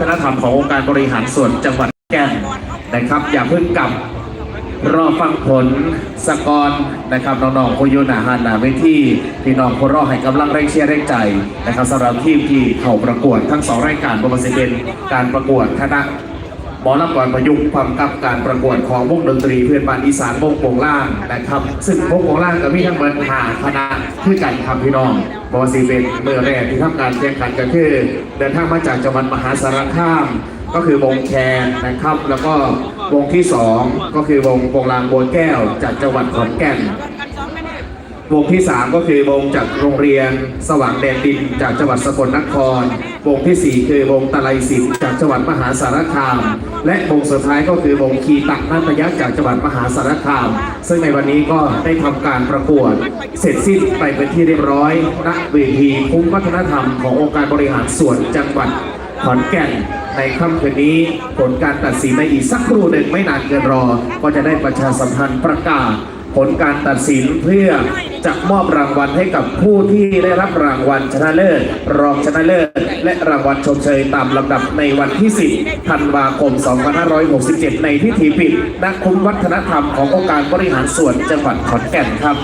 ฒนธรรมขององค์การบริหารส่วนจังหวัดแก่นนะครับ อย่าเพิ่งกลับรอฟังผลสกอร์นะครับน้องๆโคโยนาฮานาเวทีพี่น้องคนรอให้กำลังแรงเชียร์แรงใจนะครับสำหรับทีมที่เข้าประกวดทั้งสองรายการบริเป็นการประกวดคณะ หมอลำก่อนประยุกต์ความกับการประกวดของวงดนตรีเพื่อนบ้านอีสานวงโปงล่างนะครับ ซึ่งวงโปงล่างก็มีทั้งเบิร์หาคณะคือกันครับพี่น้องบอสีเป็นเมื่อแรกที่ทำการแข่งขันก็คือ เดินทางมาจากจังหวัดมหาสารคาม ก็คือวงแคนนะครับ แล้วก็วงที่สองก็คือวงโปงลางโบนแก้วจากจังหวัดขอนแก่น วงที่ 3 ก็คือวงจากโรงเรียนสว่างแดนดินจากจังหวัดสกลนคร วงทีสี่4 คือวงตะไลสินจากจังหวัดมหาสารคาม และวงสุดท้ายก็คือวงคีตักนัตยักษ์จากจังหวัดมหาสารคาม ซึ่งในวันนี้ก็ได้ทำการประกวด เสร็จสิ้นไปเป็นที่เรียบร้อยณเวทีคุ้มวัฒนธรรมขององค์การบริหารส่วนจังหวัดขอนแก่นในค่ำคืนนี้ผลการตัดสินในอีกสักครู่หนึ่งไม่นานเกินรอ ก็จะได้ประชาสัมพันธ์ประกาศ ผลการตัดสินเพื่อจะมอบรางวัลให้กับผู้ที่ได้รับรางวัลชนะเลิศ รองชนะเลิศ และรางวัลชมเชยตามลำดับในวันที่ 10 ธันวาคม 2567 ในพิธีปิดณคุ้มวัฒนธรรมขององค์การบริหารส่วนจังหวัดขอนแก่นครับ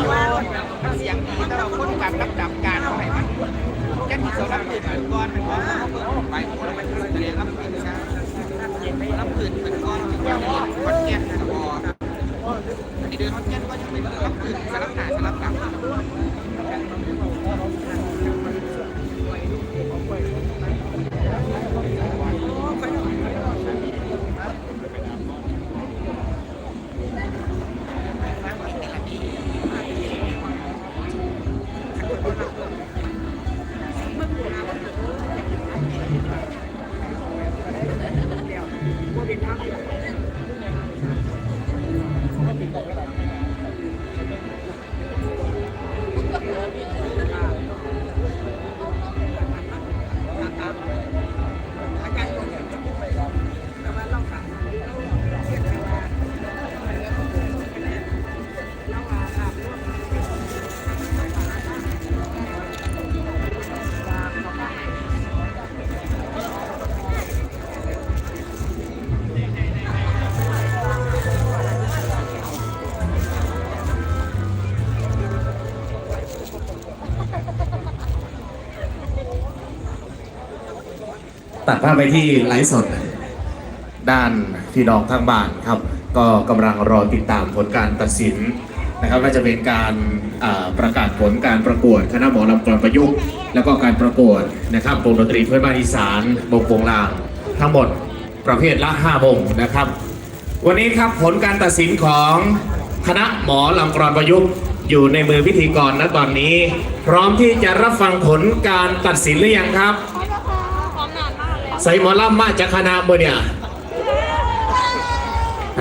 ดภาพไปที่ไลฟ์สด ด้านพี่น้องทางบ้านครับ ก็กำลังรอติดตามผลการตัดสินนะครับว่าจะเป็นการประกาศผลการประกวดคณะหมอลำกลอนประยุกต์ แล้วก็การประกวดนะครับวงดนตรีเพื่อนบ้านอีสานวงโปงลาง ทั้งหมดประเภทละ5วงนะครับ วันนี้ครับผลการตัดสินของคณะหมอลำกรอนประยุกต์อยู่ในมือพิธีกรนะตอนนี้ พร้อมที่จะรับฟังผลการตัดสินหรือยังครับ ใส่หมอลำมาจากคณะเมื่อเนี่ย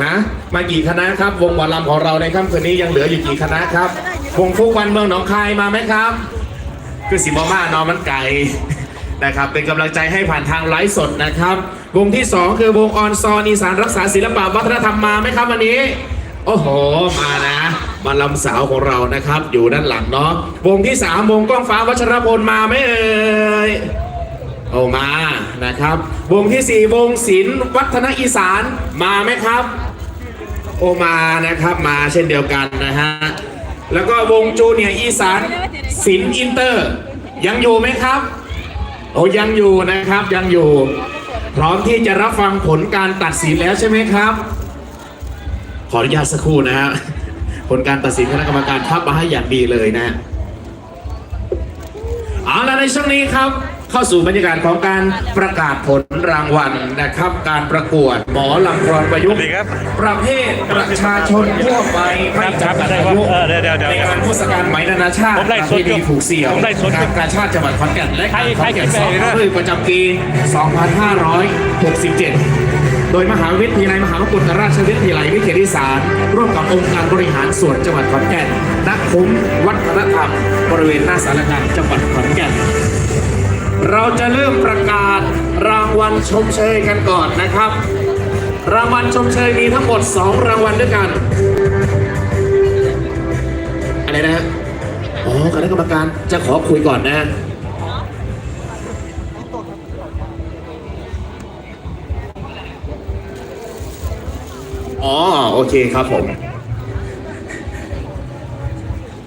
ฮะมากี่คณะครับ วงหมอลำของเราในค่ำคืนนี้ยังเหลืออยู่กี่คณะครับ วงฟุกวันเมืองหนองคายมาไหมครับ คือสิบอมานอนมันไก่นะครับเป็นกำลังใจให้ผ่านทางไลฟ์สดนะครับ วงที่ 2 คือวงออนซอนอีสานรักษาศิลปะวัฒนธรรมมาไหมครับวันนี้ โอ้โหมานะมาลำสาวของเรานะครับ อยู่ด้านหลังเนาะวงที่ 3 วงกล้องฟ้าวัชรพลมาไหมเอ่ย โอมานะครับ วงที่ 4 วงศิลป์วัฒนอีสานมาไหมครับ โอมานะครับมาเช่นเดียวกันนะฮะแล้วก็วงจูเนียอีสานศิลป์อินเตอร์ ยังอยู่ไหมครับ โอ้ยังอยู่นะครับยังอยู่ พร้อมที่จะรับฟังผลการตัดสินแล้วใช่ไหมครับ ขออนุญาตสักครู่นะฮะผลการตัดสินคณะกรรมการทับมาให้อย่างดีเลยนะเอาละในช่วงนี้ครับ เข้าสู่บรรยากาศของการประกาศผลรางวัลนะครับ การประกวดหมอลำกรอนประยุกต์สวัสดีครับประเภทประชาชนทั่วไปไม่จำกัดอายุเออเดี๋ยวเดี๋ยวเดี๋ยวในงานเทศกาลไหมนานาชาติผมไล่สดที่ดีผูกเสี่ยวผมไล่สดการกาชาติจังหวัดขอนแก่นและการขอนแก่นใคสรองใครใครคือประจำปี 2567 โดยมหาวิทยาลัยมหามกุฏราชวิทยาลัยวิเทศอีสานร่วมกับองค์การบริหารส่วนจังหวัดขอนแก่นณคุ้มวัฒนธรรมบริเวณหน้าสารกลารจังหวัดขอนแก่น เราจะเริ่มประกาศรางวัลชมเชยกันก่อนนะครับ รางวัลชมเชยมีทั้งหมด 2 รางวัลด้วยกันอะไรนะอ๋อคณะกรรมการจะขอคุยก่อนนะอ๋อโอเคครับผม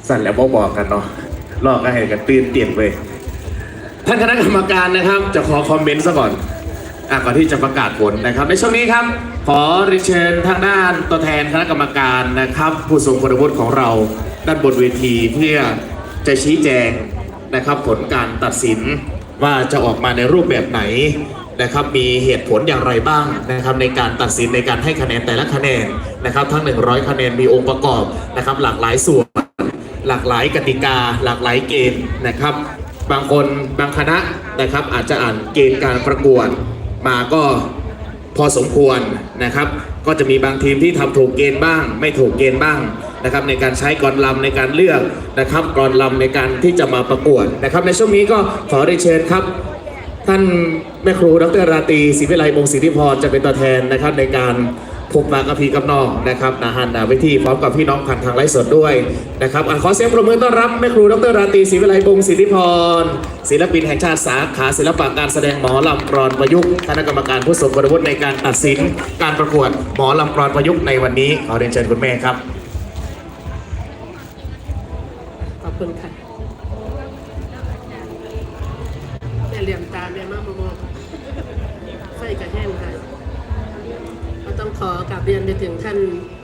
สั่นแล้วบอกบอกกันเนาะลอกก็ให้กันตื่นเตียงเลย ท่านคณะกรรมการนะครับจะขอคอมเมนต์ซะก่อนอะก่อนที่จะประกาศผลนะครับ ในช่วงนี้ครับ ขอเรียนเชิญทางด้านตัวแทนคณะกรรมการนะครับ ผู้ทรงคุณวุฒิของเราด้านบนเวทีเพื่อจะชี้แจงนะครับ ผลการตัดสินว่าจะออกมาในรูปแบบไหนนะครับ มีเหตุผลอย่างไรบ้างนะครับ ในการตัดสินในการให้คะแนนแต่ละคะแนนนะครับ ทั้ง 100 คะแนนมีองค์ประกอบนะครับ หลากหลายส่วน หลากหลายกติกา หลากหลายเกณฑ์นะครับ บางคนบางคณะนะครับ อาจจะอ่านเกณฑ์การประกวดมาก็พอสมควรนะครับ ก็จะมีบางทีมที่ทำถูกเกณฑ์บ้าง ไม่ถูกเกณฑ์บ้างนะครับ ในการใช้กรลำในการเลือกนะครับกรลำในการที่จะมาประกวดนะครับ ในช่วงนี้ก็ขอได้เชิญครับ ท่านแม่ครูดรราตรีศรีวิไลมงศิริพรจะเป็นตัวแทนนะครับในการ พบปากับพี่กับน้องนะครับนาฮันนาเวทีพร้อมกับพี่น้องผ่านทางไลฟ์สดด้วยนะครับอขอเสียงปรบมือต้อนรับแม่ครูดรราตรีศรีวิไลมงศิริพรศิลปินแห่งชาติสาขาศิลปะการแสดงหมอลำกรอนประยุกต์คณะกรรมการผู้ทรงคุณวุฒิในการตัดสิน การประกวดหมอลำกรอนประยุกต์ในวันนี้ขอเรียนเชิญคุณแม่ครับขอบคุณค่ะ ขอกราบเรียนไปถึงท่าน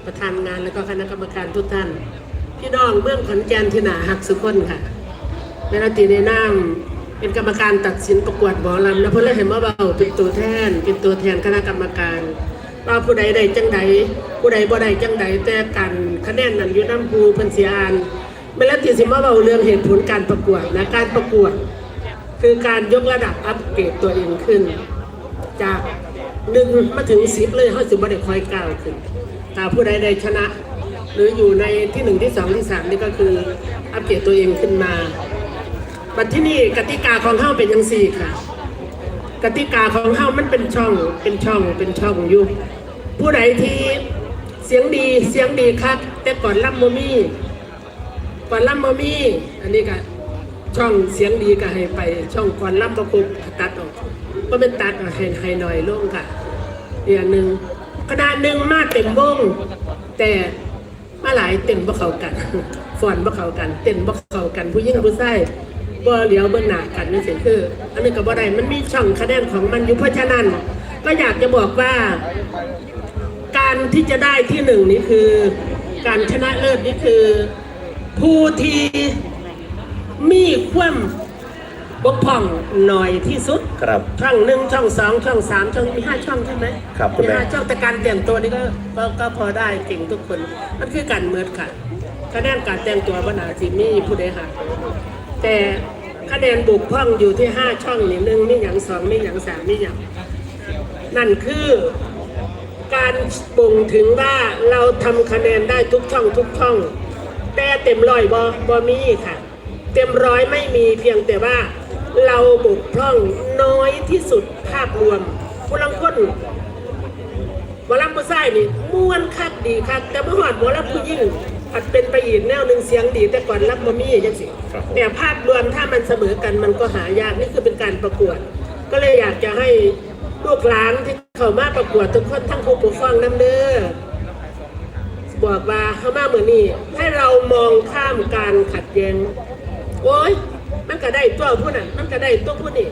ประธานงานแล้วก็คณะกรรมการทุกท่าน พี่น้องเมืองขอนแก่นที่หนาหักสุขคนค่ะเวลาตีในน้ำเป็นกรรมการตัดสินประกวดหมอลำแล้วเพื่อนเลยเห็นว่าเบาเป็นตัวแทน เป็นตัวแทนคณะกรรมการ ว่าผู้ใดใดจังใดผู้ใดบ่ใดจังใดแต่กันคะแนนนั้นอยู่น้ำภูเพิ่นเสียอานเวลาที่สิมาเบาเรื่องเหตุผลการประกวดนะการประกวด คือการยกระดับอัปเกรดตัวเองขึ้น จาก หนึ่งมาถึงสิบเลยเขาสิบ่ได้คอยก้าวขึ้นถ้าผู้ใดใดชนะ หรืออยู่ในที่หนึ่งที่สองที่สามนี่ก็คืออัปเกรดตัวเองขึ้นมาบัดที่นี่กติกาของเฮาเป็นยังสี่ค่ะ กติกาของเฮามันเป็นช่องเป็นช่องเป็นช่องอยู่ผู้ใดที่เสียงดีเสียงดีคักแต่ก่อนล่ำโมมี่ก่อนล่ำโมมี่อันนี้ก็ช่องเสียงดีก็ให้ไป ช่องก่อนล่ำประคุบตัดออก ก็เป็นตัดเอาให้ให้หน่อยลงค่ะอีกอันหนึ่งขนาดหนึ่งมาเต็มวง แต่มาหลายเต็มบ่เข้ากันฟอนบ่เข้ากัน เต็มบ่เข้ากัน ผู้หญิงผู้ชายบ่เหลียวเบิ่งหน้ากันนี่สิคือ อันนี้ก็บ่ได้มันมีช่องคะแนนของมันอยู่เพราะฉะนั้น ก็อยากจะบอกว่า การที่จะได้ที่หนึ่งนี่คือ การชนะเลิศนี่คือ ผู้ที่มีความ บกพร่องหน่อยที่สุด ครับ ช่องหนึ่งช่องสองช่องสามช่องมีห้าช่องใช่ไหมครับคุณมีแม่ ห้าช่องแต่การแต่งตัวนี่ก็ก็ก็พอได้เก่งทุกคน มันคือการเมือดค่ะคะแนนการแต่งตัวปัญหาจิมีผู้ใดหักแต่คะแนนบุกพร่องอยู่ที่ห้าช่องนี่หนึ่งมีอย่างสองมีอย่างสามมีอย่างนั่นคือ การบ่งถึงว่าเราทำคะแนนได้ทุกช่องทุกช่อง แต่เต็มร้อยบอบอมีค่ะ เต็มร้อยไม่มีเพียงแต่ว่า เราบกพร่องน้อยที่สุดภาพรวมผู้ลังคนหมอลำผู้ชายนี่ม้วนคักดีคักแต่เมื่อหอดหมอลำผู้ยิ่งอาจเป็นไปอีกแนวหนึ่งเสียงดีแต่ก่อนรับบอมี่ยังสิครับผมแต่ภาพรวมถ้ามันเสมอกันมันก็หายากนี่คือเป็นการประกวด ก็เลยอยากจะให้ลูกหลานที่เข้ามาประกวดทุกคนทั้งผู้ปกครองน้ำเด้อบอกว่าเขามาเหมือนนี่ให้เรามองข้ามการขัดแย้งโอ้ย มันก็ได้ตัวผู้นั้นมันก็ได้ตัวผู้นี่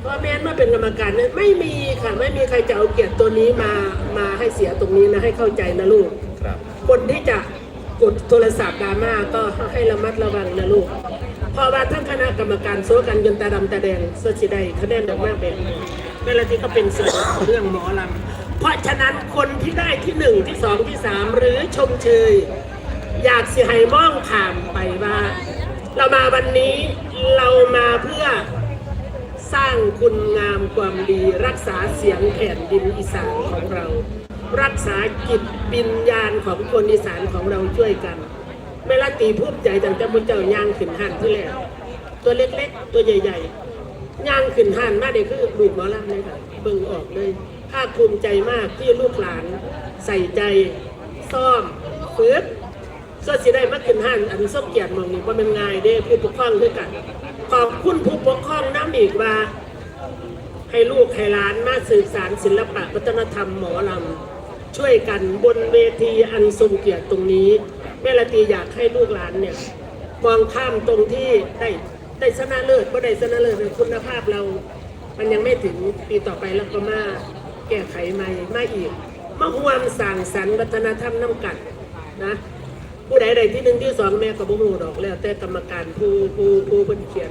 เพราะแม้นมาเป็นกรรมการเนี่ยไม่มีค่ะไม่มีใครจะเอาเกียรติตัวนี้มามาให้เสียตรงนี้นะให้เข้าใจนะลูกครับคนที่จะกดโทรศัพท์ดราม่าก็ให้ระมัดระวังนะลูกเพราะว่าท่านคณะกรรมการโซกันจนตาดำตาแดงสดสิได้คะแนนออกมาเป็นเวลาที่เขาเป็นส่วนของเรื่องหมอลำเพราะฉะนั้นคนที่ได้ที่หนึ่งที่สองที่สามหรือชมเชยอยากสิให้มองผ่านไปว่า เรามาวันนี้ เรามาเพื่อสร้างคุณงามความดี รักษาเสียงแผ่นดินอีสานของเรา รักษาจิตวิญญาณของคนอีสานของเราช่วยกันเวลาตีภูมิใจจังแต่มุเจ้าย่างขึ้นหันที่แรกตัวเล็กๆ ตัวใหญ่ๆย่างขึ้นหันมาเด็กคือลูกหมอลำเลยค่ะเบิ่งออกเลยภาคภูมิใจมากที่ลูกหลานใส่ใจซ่อมฝึก ก็สิได้มาขึ้นห้านอันส้มเกียรติมองนี้ว่าเป็นไงายเด้ผู้ปกครองด้วยกัน ขอบคุณผู้ปกครองน้ำอีกว่า ให้ลูกให้หลานมาสื่อสารศิลปะวัฒนธรรมหมอลำช่วยกันบนเวทีอันทรงเกียรติตรงนี้แม่ละตีอยากให้ลูกหลานเนี่ยมองข้ามตรงที่ได้ได้ชนะเลิศก็ได้ชนะเลิศในคุณภาพเรา มันยังไม่ถึงปีต่อไปแล้วก็มาแก้ไขใหม่มาอีกมาห่วมสั่งสรรค์วัฒนธรรมน้ำกัดนะ ผู้ใดใดที่หนึ่งที่สองแม่ก็บ่ฮู้ดอกแล้วแต่กรรมการผู้ผู้ผู้เพิ่นเขียน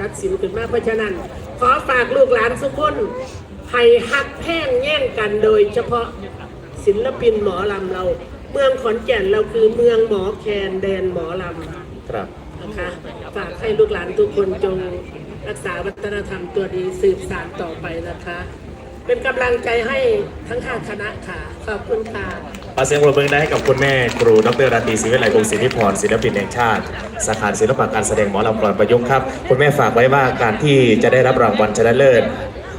ตัดสินขึ้นมาเพราะฉะนั้น ขอฝากลูกหลานทุกคนให้ฮักแพ่งแย่งกันโดยเฉพาะศิลปินหมอลำเรา เมืองขอนแก่นเราคือเมืองหมอแคนแดนหมอลำครับนะคะฝากให้ลูกหลานทุกคนจงรักษาวัฒนธรรมตัวดีสืบสานต่อไปนะคะ เป็นกำลังใจให้ทั้งห้าคณะค่ะ ขอบคุณค่ะ ขอเสียงปรบมือได้ให้กับคุณแม่ครูดรราตรีศรีวิไลวงศ์ศรีนิพรศิลปินแห่งชาติ สาขาศิลปะการแสดงหมอลำกลอนประยุกต์ครับ คุณแม่ฝากไว้ว่าการที่จะได้รับรางวัลชนะเลิศ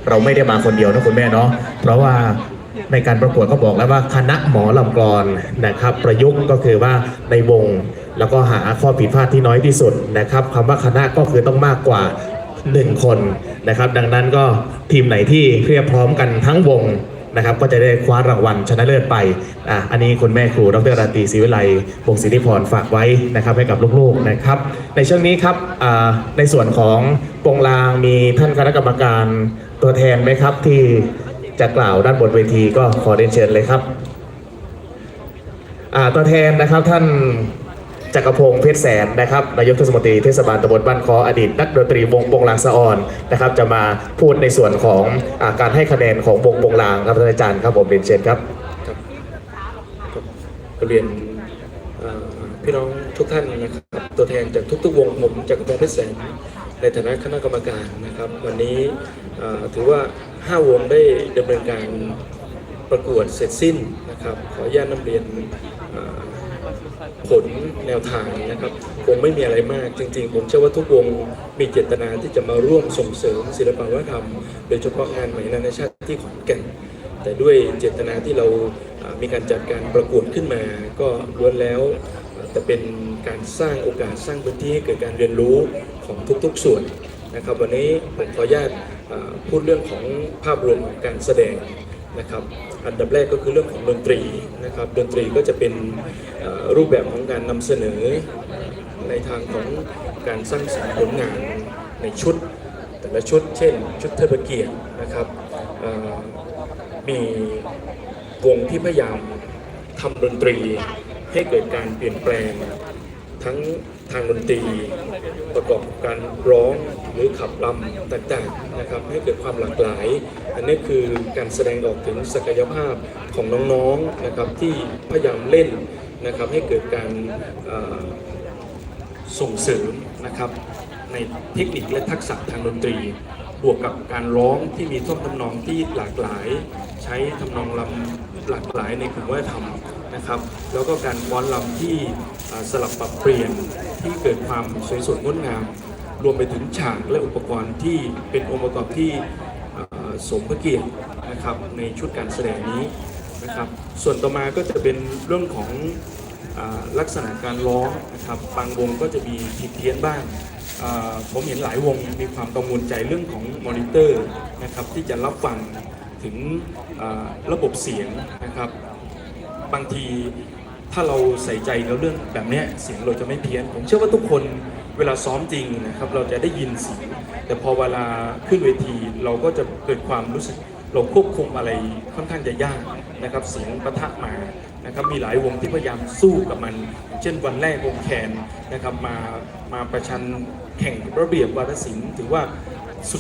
เราไม่ได้มาคนเดียวนะคุณแม่เนาะเพราะว่าในการประกวดก็บอกแล้วว่าคณะหมอลำกลอนนะครับ ประยุกต์ก็คือว่าในวงแล้วก็หาข้อผิดพลาดที่น้อยที่สุดนะครับคำว่าคณะก็คือต้องมากกว่า 1 คนนะครับ ดังนั้นก็ทีมไหนที่เพียบพร้อมกันทั้งวง นะครับก็จะได้คว้ารางวัลชนะเลิศไปอะอันนี้คุณแม่ครูดรราตรีศรีวิไลวงศ์ศิริพรฝากไว้นะครับให้กับลูกๆนะครับ ในช่วงนี้ครับอ่าในส่วนของปงลางมีท่านคณะกรรมการตัวแทนไหมครับที่จะกล่าวด้านบนเวทีก็ขอเรียนเชิญเลยครับอ่าตัวแทนนะครับท่าน จักรพงศ์เพชรแสนนะครับนายกเทศมนตรีเทศบาลตำบลบ้านคออดีตนักดนตรีวงปงลางสะออนนะครับ จะมาพูดในส่วนของอาการให้คะแนนของวงปงลางครับท่านอาจารย์ครับผมเรียนเชิญครับครับเรียนพี่น้องทุกท่านนะครับตัวแทนจากทุกๆวงผมจากกระพงเพชรแสนในฐานะคณะกรรมการนะครับ วันนี้ถือว่า 5 วงได้ดำเนินการประกวดเสร็จสิ้นนะครับ ขออนุญาตนำเรียน ผลแนวทางนะครับคงไม่มีอะไรมากจริงๆ ผมเชื่อว่าทุกวงมีเจตนาที่จะมาร่วมส่งเสริมศิลปวัฒนธรรม โดยเฉพาะงานใหม่นานาชาติที่ขอนแก่นแต่ด้วยเจตนาที่เรามีการจัดการประกวดขึ้นมา ก็ล้วนแล้วจะเป็นการสร้างโอกาสสร้างพื้นที่ให้เกิดการเรียนรู้ของทุกๆส่วนนะครับ วันนี้ผมขออนุญาตพูดเรื่องของภาพรวมของการแสดง นะครับอันดับแรกก็คือเรื่องของดนตรีนะครับดนตรีก็จะเป็นรูปแบบของการนำเสนอในทางของการสร้างสรรค์ผลงานในชุด แต่ละชุด เช่น ชุดเทพเกียรตินะครับมีวงที่พยายามทำดนตรีให้เกิดการเปลี่ยนแปลงทั้ง ทางดนตรีประกอบการร้องหรือขับรำต่างๆนะครับให้เกิดความหลากหลาย อันนี้คือการแสดงออกถึงศักยภาพของน้องๆนะครับที่พยายามเล่นนะครับให้เกิดการส่งเสริมนะครับในเทคนิคและทักษะทางดนตรี บวกกับการร้องที่มีท่วงทำนองที่หลากหลาย ใช้ทำนองลำหลากหลายในกลุ่มวัฒนธรรม นะครับ แล้วก็การฟ้อนลำที่สลับปรับเปลี่ยนที่เกิดความสวยสดงดงาม รวมไปถึงฉากและอุปกรณ์ที่เป็นองค์ประกอบที่สมพระเกียรตินะครับในชุดการแสดงนี้นะครับ ส่วนต่อมาก็จะเป็นเรื่องของลักษณะการร้องนะครับบางวงก็จะมีผิดเพี้ยนบ้าง ผมเห็นหลายวงมีความกังวลใจเรื่องของมอนิเตอร์นะครับที่จะรับฟังถึงระบบเสียงนะครับ บางทีถ้าเราใส่ใจกับเรื่องแบบนี้เสียงเราจะไม่เพี้ยน ผมเชื่อว่าทุกคนเวลาซ้อมจริงนะครับเราจะได้ยินเสียงแต่พอเวลาขึ้นเวทีเราก็จะเกิดความรู้สึกเราควบคุมอะไรค่อนข้างจะยากนะครับเสียงปะทะมานะครับมีหลายวงที่พยายามสู้กับมัน เช่นวันแรกวงแคนนะครับมามาประชันแข่งระเบียบวาทศิลป์ถือว่า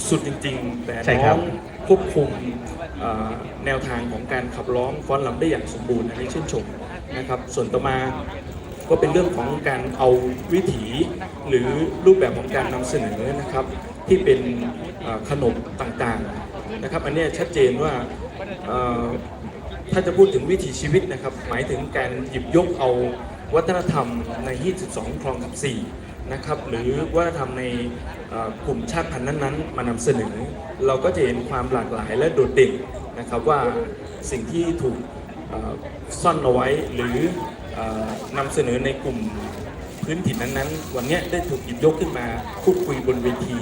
สุดๆจริง ๆ แต่ใช่น้ครัอบ งควบคุมเอ่อแนวทางของการขับร้องฟ้อนรำได้อย่างสมบูรณ์อันนี้ชื่นชมนะครับ ส่วนต่อมาก็เป็นเรื่องของการเอาวิถีหรือรูปแบบของการนำเสนอนะครับ ที่เป็นเอ่อขนบต่างๆนะครับ อันเนี้ยชัดเจนว่าเอ่อ ถ้าจะพูดถึงวิถีชีวิตนะครับ หมายถึงการหยิบยกเอาวัฒนธรรมใน 22 คลองกับ4 นะครับหรือวัฒนธรรมในกลุ่มชาติพันธุ์นั้นๆ มานำเสนอ เราก็จะเห็นความหลากหลายและโดดเด่นนะครับว่าสิ่งที่ถูกซ่อนเอาไว้หรืออนำเสนอในกลุ่มพื้นถิ่นนั้นๆ วันนี้ได้ถูกหยิบยกขึ้นมาพูดคุยบนเวที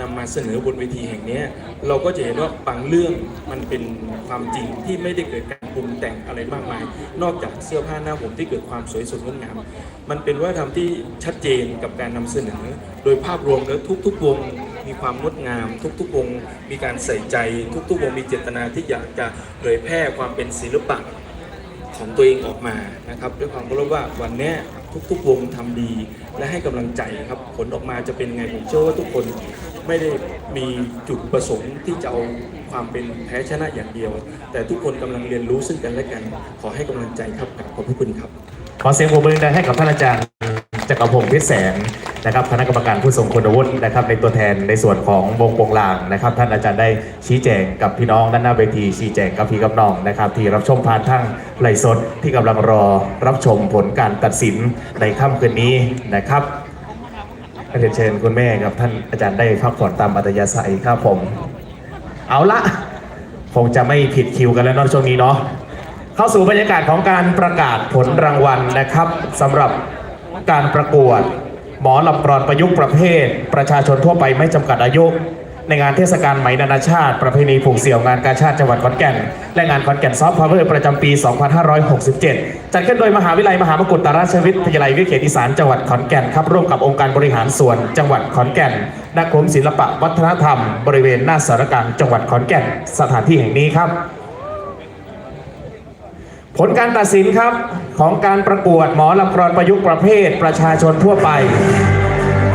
นำมาเสนอบนเวทีแห่งนี้ เราก็จะเห็นว่าบางเรื่องมันเป็นความจริงที่ไม่ได้เกิดการ ปรุงแต่งอะไรมากมาย นอกจากเสื้อผ้าหน้าผมที่เกิดความสวยสดงดงาม มันเป็นวัฒนธรรมที่ชัดเจนกับการนำเสนอ โดยภาพรวมแล้วทุกๆวงมีความงดงาม ทุกๆวงมีการใส่ใจ ทุกๆวงมีเจตนาที่อยากจะเผยแพร่ความเป็นศิลปะของตัวเองออกมานะครับด้วยความเคารพว่าวันนี้ทุกๆวงทำดี และให้กำลังใจครับผลออกมาจะเป็นไงผมเชื่อว่าทุกคนไม่ได้มีจุดประสงค์ที่จะเอา ความเป็นแพ้ชนะอย่างเดียว แต่ทุกคนกำลังเรียนรู้ซึ่งกันและกัน ขอให้กำลังใจครับกับขอบพระคุณครับ ขอเสียงปรบมือดังให้กับท่านอาจารย์จักรพงศ์เพชรแสนนะครับคณะกรรมการผู้ทรงคุณวุฒินะครับในตัวแทนในส่วนของวงโปงลางนะครับ ท่านอาจารย์ได้ชี้แจงกับพี่น้องด้านหน้าเวทีชี้แจงกับพี่กับน้องนะครับ ที่รับชมผ่านทางไลฟ์สดที่กำลังรอรับชมผลการตัดสินในค่ำคืนนี้นะครับเรียนเชิญคุณแม่กับท่านอาจารย์ได้พักผ่อนตามอัตยาศัยครับผม เอาละคงจะไม่ผิดคิวกันแล้วนอกช่วงนี้เนาะเข้าสู่บรรยากาศของการประกาศผลรางวัลนะครับสำหรับการประกวด หมอลำกรอนประยุกต์ประเภท ประชาชนทั่วไปไม่จำกัดอายุ ในงานเทศกาลไหมนานาชาติ ประเพณีผูกเสี่ยวงานกาชาติจังหวัดขอนแก่น และงานขอนแก่นซอฟต์พาวเวอร์ประจำปี 2567 จัดขึ้นโดยมหาวิทยาลัยมหามกุฏราชวิทยาลัยวิเขตอีสานจังหวัดขอนแก่นครับร่วมกับองค์การบริหารส่วนจังหวัดขอนแก่นณกรมศิลปะวัฒนธรรม บริเวณหน้าสารกลางจังหวัดขอนแก่น สถานที่แห่งนี้ครับ ผลการตัดสินครับของการประกวดหมอลำกรอนประยุกต์ประเภทประชาชนทั่วไป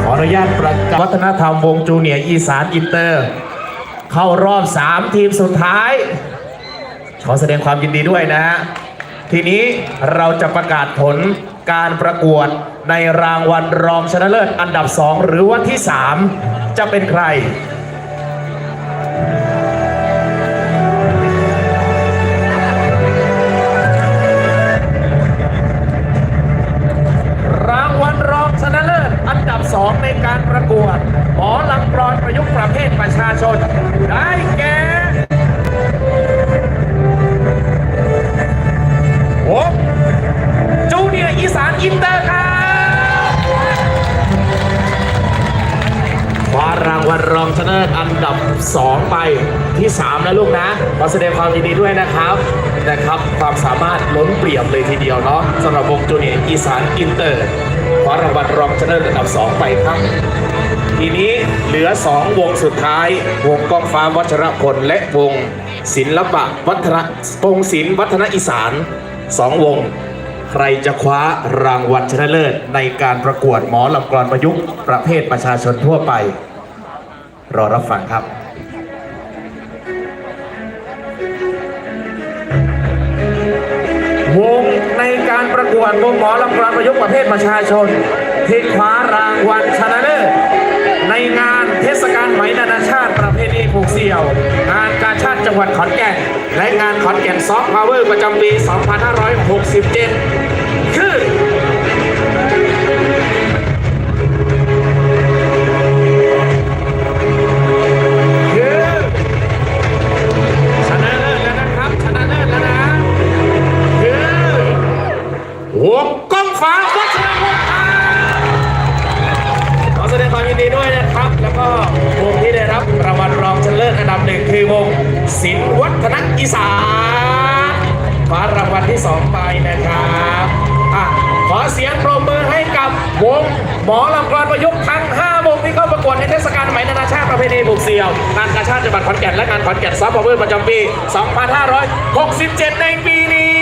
ออนุญาตประกาศวัฒนธรรมวงจูเนียร์อีสานอินเตอร์ เข้ารอบ 3 ทีมสุดท้าย ขอแสดงความยินดีด้วยนะฮะ ทีนี้เราจะประกาศผลการประกวดในรางวัลรองชนะเลิศอันดับ 2 หรือว่าที่ 3 จะเป็นใคร อินเตอร์ครับคว้ารางวัลรองชนะเลิศอันดับ 2 ไปที่ 3 นะลูกนะขอแสดงความยินดีด้วยนะครับนะครับความสามารถล้นเปรียบเลยทีเดียวเนาะสำหรับวงจูเนียร์อีสานอินเตอร์คว้ารางวัลรองชนะเลิศอันดับ 2 ไปครับ ทีนี้เหลือ 2 วงสุดท้าย วงกองฟ้าวัชรพลและวงศิลปะวัฒนวงศิลป์วัฒนอีสานสองวง ใครจะคว้ารางวัลชนะเลิศ ในการประกวดหมอลำกรอนประยุกต์ประเภทประชาชนทั่วไป รอรับฟังครับวงในการประกวดวงหมอลำกรอนประยุกต์ประเภทประชาชนที่คว้ารางวัลช จังหวัดขอนแก่น และงานขอนแก่นซอฟต์พาวเวอร์ประจำปี 2567 คือคือชนะเลิศแล้วนะครับชนะเลิศแล้วนะคือวงกล้องฟ้าวัชรพลครับขอแสดงความยินดีด้วยนะครับ แล้วก็วงที่ได้รับรางวัลรอง เลิศอันดับหนึ่งคือวงศิลวัฒนอีสานคว้ารางวัลที่สองไปนะครับอะขอเสียงปรบมือให้กับวงหมอลำกรอนประยุกต์ทั้ง5วงที่เข้าประกวดในเทศกาลไหมนานาชาติประเพณีผูกเสี่ยว งานกาชาติจังหวัดขอนแก่นและงานขอนแก่นซับพาวเวอร์ประจำปี 2567 ในปีนี้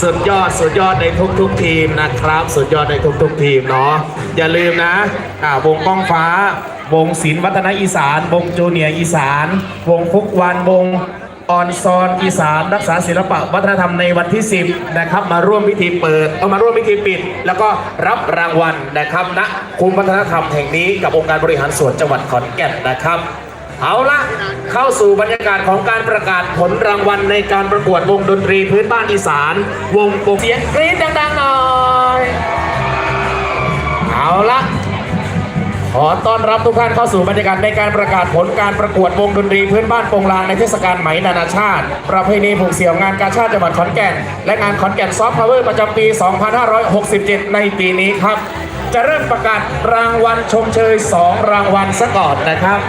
สุดยอดสุดยอดในทุกๆทีมนะครับ สุดยอดในทุกๆทีมเนาะอย่าลืมนะอ่าวงก้องฟ้า วงศิลป์วัฒนอีสาน วงจูเนียร์อีสาน วงฟุกวันวงออนซอนอีสานรักษาศิลปะวัฒนธรรมในวันที่ 10 นะครับ มาร่วมพิธีเปิดเอามาร่วมพิธีปิด แล้วก็รับรางวัลนะครับณคุมวัฒนธรรมแห่งนี้กับองค์การบริหารส่วนจังหวัดขอนแก่นนะครับ เอาละเข้าสู่บรรยากาศของการประกาศผลรางวัลในการประกวดวงดนตรีพื้นบ้านอีสาน วงโปเสียงกรี๊ดดังๆหน่อย เอาละ ขอต้อนรับทุกท่านเข้าสู่บรรยากาศในการประกาศผลการประกวดวงดนตรีพื้นบ้านโปงลางในเทศกาลไหมนานาชาติ ประเพณีผูกเสี่ยวงานกาชาติจังหวัดขอนแก่น และงานขอนแก่นซอฟต์พาวเวอร์ประจำปี 2567 ในปีนี้ครับ จะเริ่มประกาศรางวัลชมเชย 2 รางวัลซะก่อนนะครับ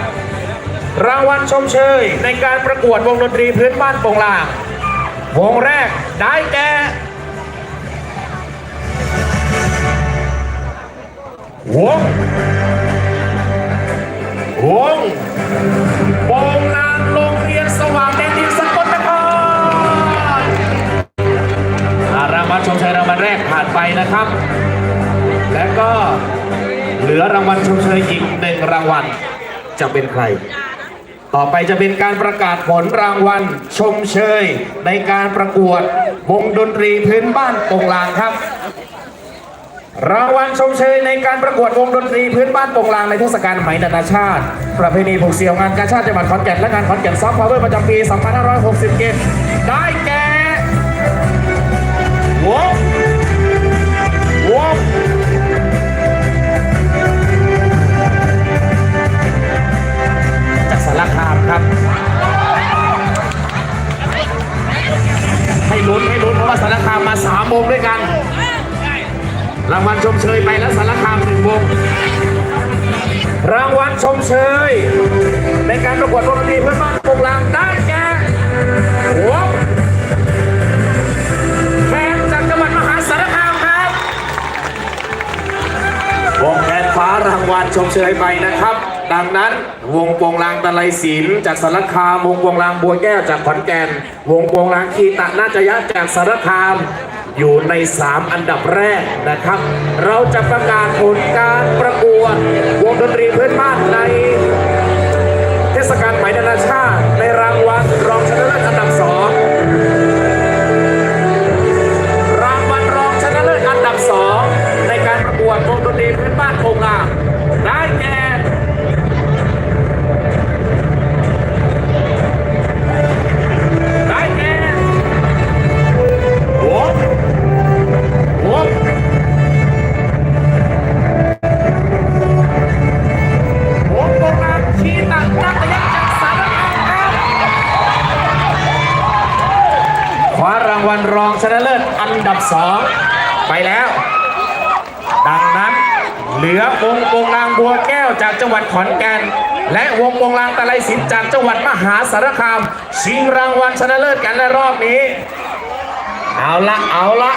รางวัลชมเชยในการประกวดวงดนตรีพื้นบ้านโปงลางวงแรกได้แก่วง วงโปงลางโรงเรียนสว่างแดนดินสกลนครอ่ารางวัลชมเชยรางวัลแรกผ่านไปนะครับ และก็เหลือรางวัลชมเชยอีกหนึ่งรางวัลจะเป็นใคร ต่อไปจะเป็นการประกาศผลรางวัลชมเชย ในการประกวดวงดนตรีพื้นบ้านโปงลางครับ รางวัลชมเชยในการประกวดวงดนตรีพื้นบ้านโปงลางในเทศกาลไหมนานาชาติ ประเพณีผูกเสี่ยวงานกาชาติจังหวัดขอนแก่นและงานขอนแก่นซอฟต์พาวเวอร์ประจำปี 2567 ได้แก่วงวงจากสารคามครับให้ลุ้นให้ลุ้นเพราะว่าสารคามมาสามวงด้วยกัน รางวัลชมเชยไปแล้วสารคามหนึ่งวง รางวัลชมเชย ในการประกวดวงดนตรีเพื่อนบ้านโปงลางได้แก่หัวแคนจากจังหวัดมหาสารคามครับวงแคนฟ้ารางวัลชมเชยไปนะครับ ดังนั้นวงโปงลางตะไลศิลจากสารคาม วงโปงลางบัวแก้วจากขอนแก่น วงโปงลางคีตะนาจยะจากสารคาม อยู่ใน 3 อันดับแรกนะครับ เราจะประกาศผลการประกวดวงดนตรีพื้นบ้านในเทศกาลไหมนานาชาติารางวัลรองชนะเลิศอันดับสองไปแล้ว ดังนั้นเหลือวงโปงลางบัวแก้วจากจังหวัดขอนแก่นและวงโปงลางตะไลสินจากจังหวัดมหาสารคาม ชิงรางวัลชนะเลิศกันในรอบนี้ เอาละเอาละ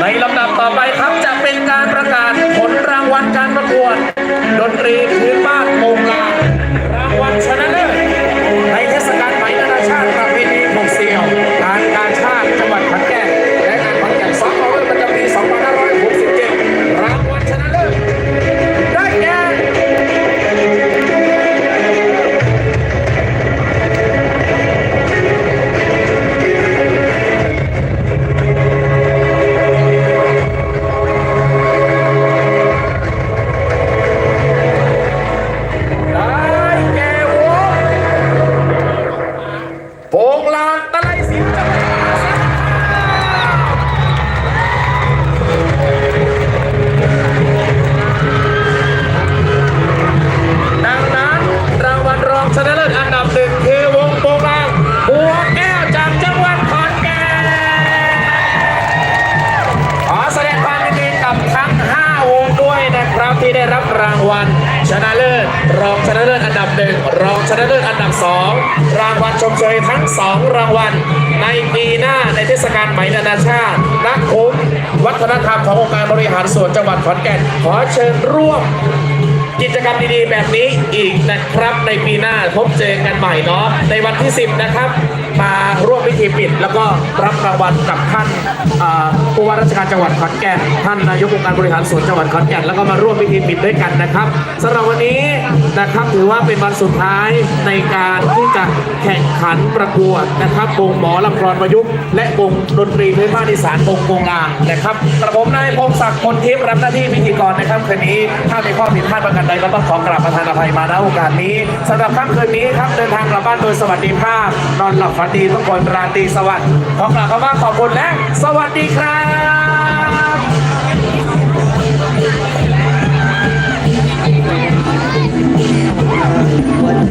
ในลำดับต่อไปครับจะเป็นการประกาศผลรางวัลการประกวด ดนตรีพื้นบ้านโปงลาง ขอเชิญร่วมกิจกรรมดีๆ แบบนี้อีกนะครับในปีหน้าพบเจอกันใหม่เนาะในวันที่ 10 นะครับ มาร่วมพิธีปิด แล้วก็รับรางวัลกับท่านผู้ว่าราชการจังหวัดขอนแก่นท่านนายกองค์การบริหารส่วนจังหวัดขอนแก่นแล้วก็มาร่วมพิธีปิดด้วยกันนะครับสำหรับวันนี้นะครับถือว่าเป็นวันสุดท้ายในการที่จะแข่งขันประกวดนะครับวงหมอลำกรอนประยุกต์และวงดนตรีพื้นบ้านอีสานวงโปงลางนะครับกระผมนายพงศักดิ์พลทิพย์รับหน้าที่พิธีกรนะครับคืนนี้ถ้ามีข้อผิดพลาดประการใดก็ต้องขอกราบประทานอภัยมาณโอกาสนี้สำหรับค่ำคืนนี้ครับเดินทางกลับบ้านโดยสวัสดิภาพนอนหลับฝันวัสดีทุกคนราตรีสวัสดิ์ขอกล่าวคำว่าขอบคุณและสวัสดีครับวัน